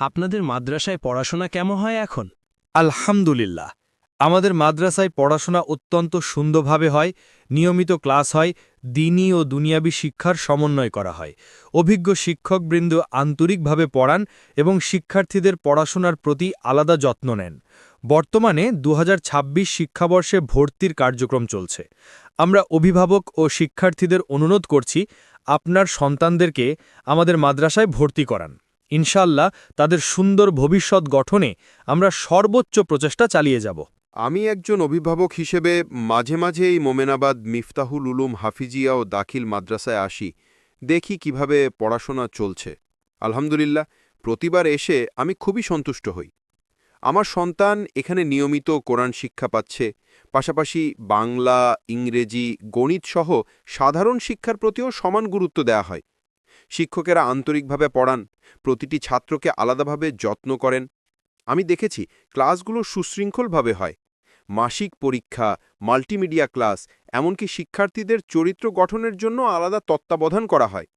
আপনাদের মাদ্রাসায় পড়াশোনা কেমন হয় এখন? আলহামদুলিল্লাহ। আমাদের মাদ্রাসায় পড়াশোনা অত্যন্ত সুন্দরভাবে হয়, নিয়মিত ক্লাস হয়, দিনই ও দুনিয়াবী শিক্ষার সমন্বয় করা হয়। অভিজ্ঞ শিক্ষকবৃন্দ আন্তরিকভাবে পড়ান এবং শিক্ষার্থীদের পড়াশোনার প্রতি আলাদা যত্ন নেন। বর্তমানে দু হাজার ছাব্বিশ শিক্ষাবর্ষে ভর্তির কার্যক্রম চলছে। আমরা অভিভাবক ও শিক্ষার্থীদের অনুরোধ করছি, আপনার সন্তানদেরকে আমাদের মাদ্রাসায় ভর্তি করান। ইনশাল্লাহ তাদের সুন্দর ভবিষ্যৎ গঠনে আমরা সর্বোচ্চ প্রচেষ্টা চালিয়ে যাব। আমি একজন অভিভাবক হিসেবে মাঝে মাঝে এই মোমেনাবাদ, মিফতাহুল উলুম, হাফিজিয়া ও দাখিল মাদ্রাসায় আসি। দেখি কীভাবে পড়াশোনা চলছে। আলহামদুলিল্লাহ, প্রতিবার এসে আমি খুবই সন্তুষ্ট হই। আমার সন্তান এখানে নিয়মিত কোরআন শিক্ষা পাচ্ছে, পাশাপাশি বাংলা, ইংরেজি, গণিত সহ সাধারণ শিক্ষার প্রতিও সমান গুরুত্ব দেয়া হয়। শিক্ষকেরা আন্তরিকভাবে পড়ান, প্রতিটি ছাত্রকে আলাদাভাবে যত্ন করেন। আমি দেখেছি ক্লাসগুলো সুশৃঙ্খলভাবে হয়। মাসিক পরীক্ষা, মাল্টিমিডিয়া ক্লাস, এমনকি শিক্ষার্থীদের চরিত্র গঠনের জন্য আলাদা তত্ত্বাবধান করা হয়।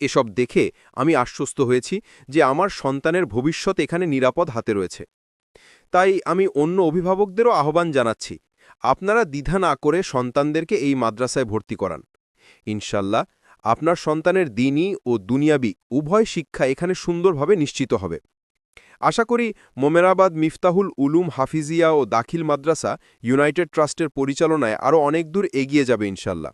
এসব দেখে আমি আশ্বস্ত হয়েছি যে আমার সন্তানের ভবিষ্যৎ এখানে নিরাপদ হাতে রয়েছে। তাই আমি অন্য অভিভাবকদেরও আহ্বান জানাচ্ছি, আপনারা দ্বিধা না করে সন্তানদেরকে এই মাদ্রাসায় ভর্তি করান। ইনশাল্লাহ আপনার সন্তানের দিনই ও দুনিয়াবি উভয় শিক্ষা এখানে সুন্দরভাবে নিশ্চিত হবে। আশা করি মোমেরাবাদ, মিফতাহুল উলুম, হাফিজিয়া ও দাখিল মাদ্রাসা ইউনাইটেড ট্রাস্টের পরিচালনায় আরও অনেক দূর এগিয়ে যাবে ইনশাল্লাহ।